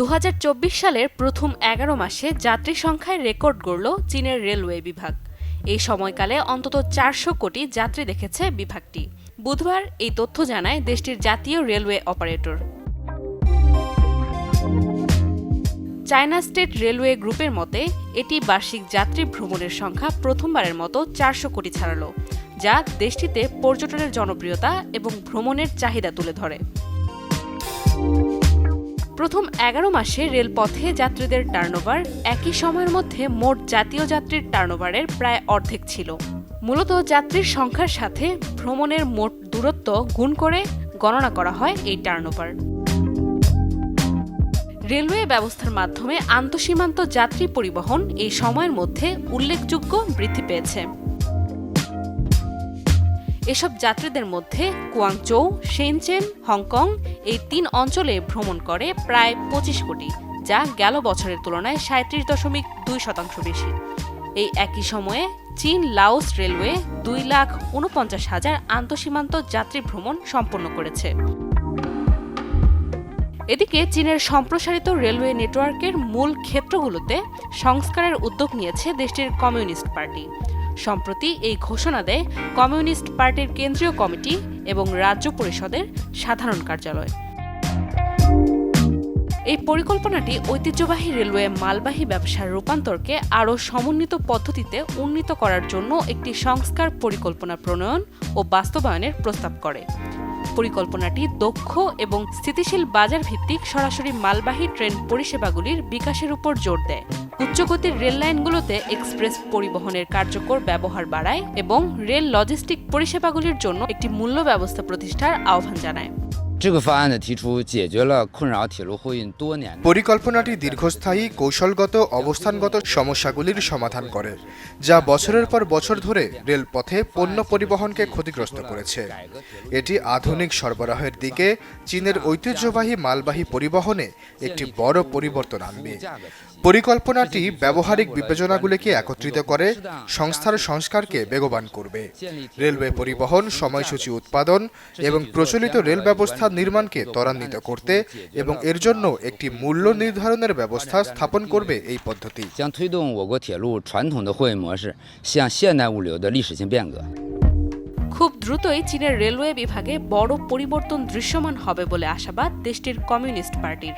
দু হাজার চব্বিশ সালের প্রথম এগারো মাসে যাত্রী সংখ্যায় রেকর্ড গড়ল চীনের রেলওয়ে বিভাগ। এই সময়কালে অন্তত চারশো কোটি যাত্রী দেখেছে বিভাগটি। বুধবার এই তথ্য জানায় দেশটির জাতীয় railway operator. China state railway গ্রুপের মতে, এটি বার্ষিক যাত্রী ভ্রমণের সংখ্যা প্রথমবারের মতো চারশো কোটি ছাড়ালো, যা দেশটিতে পর্যটনের জনপ্রিয়তা এবং ভ্রমণের চাহিদা তুলে ধরে। প্রথম এগারো মাসে রেলপথে যাত্রীদের টার্নওভার একই সময়ের মধ্যে মোট জাতীয় যাত্রীর টার্নওভারের প্রায় অর্ধেক ছিল। মূলত যাত্রীর সংখ্যার সাথে ভ্রমণের মোট দূরত্ব গুণ করে গণনা করা হয় এই টার্নওভার রেলওয়ে ব্যবস্থার মাধ্যমে আন্তঃসীমান্ত যাত্রী পরিবহন এই সময়ের মধ্যে উল্লেখযোগ্য বৃদ্ধি পেয়েছে। এসব যাত্রীদের মধ্যে কুয়াংচৌ শেনচেন হংকং এই তিন অঞ্চলে ভ্রমণ করে প্রায় পঁচিশ কোটি, যা গেল বছরের তুলনায় সাঁত্রিশ দশমিক দুই শতাংশ বেশি। এই একই সময়ে চীন, লাওস রেলওয়ে দুই লাখ উনপঞ্চাশ হাজার আন্তঃসীমান্ত যাত্রী ভ্রমণ সম্পন্ন করেছে। এদিকে চীনের সম্প্রসারিত রেলওয়ে নেটওয়ার্কের মূল ক্ষেত্রগুলোতে সংস্কারের উদ্যোগ নিয়েছে দেশটির কমিউনিস্ট পার্টি। সম্প্রতি এই ঘোষণা দেয় কমিউনিস্ট পার্টির কেন্দ্রীয় কমিটি এবং রাজ্য পরিষদের সাধারণ কার্যালয়। এই পরিকল্পনাটি ঐতিহ্যবাহী রেলওয়ে মালবাহী ব্যবসার রূপান্তরকে আরও সমন্বিত পদ্ধতিতে উন্নীত করার জন্য একটি সংস্কার পরিকল্পনা প্রণয়ন ও বাস্তবায়নের প্রস্তাব করে। পরিকল্পনাটি দক্ষ এবং স্থিতিশীল বাজার ভিত্তিক সরাসরি মালবাহী ট্রেন পরিষেবাগুলির বিকাশের উপর জোর দেয়। উচ্চগতির রেল লাইনগুলোতে এক্সপ্রেস পরিবহনের কার্যকর ব্যবহার বাড়ায় এবং রেল লজিস্টিক পরিষেবাগুলির জন্য একটি মূল্য ব্যবস্থা প্রতিষ্ঠার আহ্বান জানায়। 这个方案的提出，解决了困扰铁路货运多年的。 পরিকল্পনাটি দীর্ঘস্থায়ী কৌশলগত অবস্থানগত সমস্যাগুলির সমাধান করে যা বছরের পর বছর ধরে রেলপথে পণ্য পরিবহনকে ক্ষতিগ্রস্ত করেছে এটি আধুনিক সরবরাহের দিকে চীনের ঐতিহ্যবাহী মালবাহী পরিবহনে একটি বড় পরিবর্তন আনবে পরিকল্পনাটি ব্যবহারিক বিবেচনাগুলিকে একত্রিত করে সংস্থার সংস্কারকে বেগবান করবে রেলওয়ে পরিবহন সময়সূচি উৎপাদন এবং প্রচলিত রেল ব্যবস্থা নির্মাণকে ত্বরান্বিত করতে এবং এর জন্য একটি মূল্য নির্ধারণের ব্যবস্থা স্থাপন করবে এই পদ্ধতি। খুব দ্রুতই চীনের রেলওয়ে বিভাগে বড় পরিবর্তন দৃশ্যমান হবে বলে আশাবাদ দেশটির কমিউনিস্ট পার্টির।